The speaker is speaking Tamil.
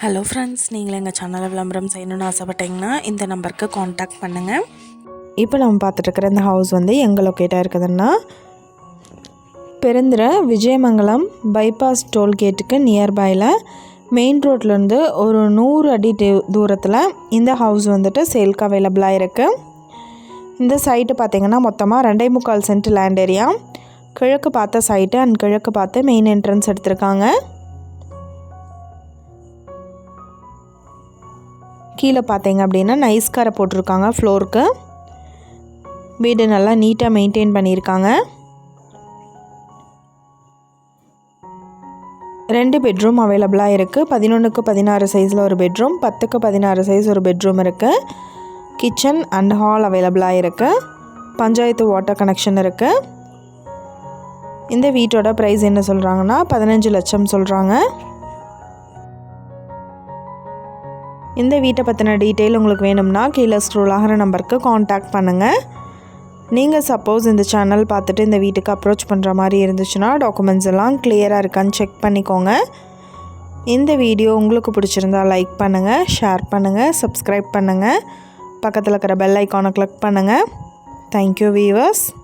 ஹலோ ஃப்ரெண்ட்ஸ் நீங்கள் எங்கள் சேனலை விளம்பரம் செய்யணும்னு ஆசைப்பட்டீங்கன்னா இந்த நம்பருக்கு காண்டாக்ட் பண்ணுங்கள் இப்போ நம்ம பார்த்துட்ருக்குற இந்த ஹவுஸ் வந்து எங்கே லொக்கேட்டாக இருக்குதுன்னா பெருந்திர விஜயமங்கலம் பைபாஸ் டோல்கேட்டுக்கு நியர்பையில் மெயின் ரோட்லேருந்து ஒரு நூறு அடி தூரத்தில் இந்த ஹவுஸ் வந்துட்டு சேல்க்கு அவைலபிளாக இருக்குது இந்த சைட்டு பார்த்திங்கன்னா மொத்தமாக ரெண்டே முக்கால் சென்ட் லேண்ட் ஏரியா கிழக்கு பார்த்த சைட்டு அண்ட் கிழக்கு பார்த்து மெயின் என்ட்ரன்ஸ் எடுத்திருக்காங்க. கீழே பார்த்தீங்க அப்படின்னா நைஸ் காரை போட்டிருக்காங்க ஃப்ளோருக்கு வீடு நல்லா நீட்டாக மெயின்டைன் பண்ணியிருக்காங்க. ரெண்டு பெட்ரூம் அவைலபிளாக இருக்குது பதினொன்றுக்கு பதினாறு சைஸில் ஒரு பெட்ரூம் பத்துக்கு பதினாறு சைஸ் ஒரு பெட்ரூம் இருக்குது கிச்சன் அண்ட் ஹால் அவைலபிளாக இருக்குது பஞ்சாயத்து வாட்டர் கனெக்ஷன் இருக்குது இந்த வீட்டோட ப்ரைஸ் என்ன சொல்கிறாங்கன்னா பதினஞ்சு லட்சம் சொல்கிறாங்க இந்த வீட்டை பற்றின டீட்டெயில் உங்களுக்கு வேணும்னா கீழே ஸ்க்ரோல் ஆகிற நம்பருக்கு காண்டாக்ட் பண்ணுங்கள் நீங்கள் சப்போஸ் இந்த சேனல் பார்த்துட்டு இந்த வீட்டுக்கு அப்ரோச் பண்ணுற மாதிரி இருந்துச்சுன்னா டாக்குமெண்ட்ஸ் எல்லாம் கிளியராக இருக்கான்னு செக் பண்ணிக்கோங்க. இந்த வீடியோ உங்களுக்கு பிடிச்சிருந்தா லைக் பண்ணுங்கள் ஷேர் பண்ணுங்கள் சப்ஸ்கிரைப் பண்ணுங்கள் பக்கத்தில் இருக்கிற பெல் ஐக்கானை கிளிக் பண்ணுங்கள் தேங்க்யூ வீவர்ஸ்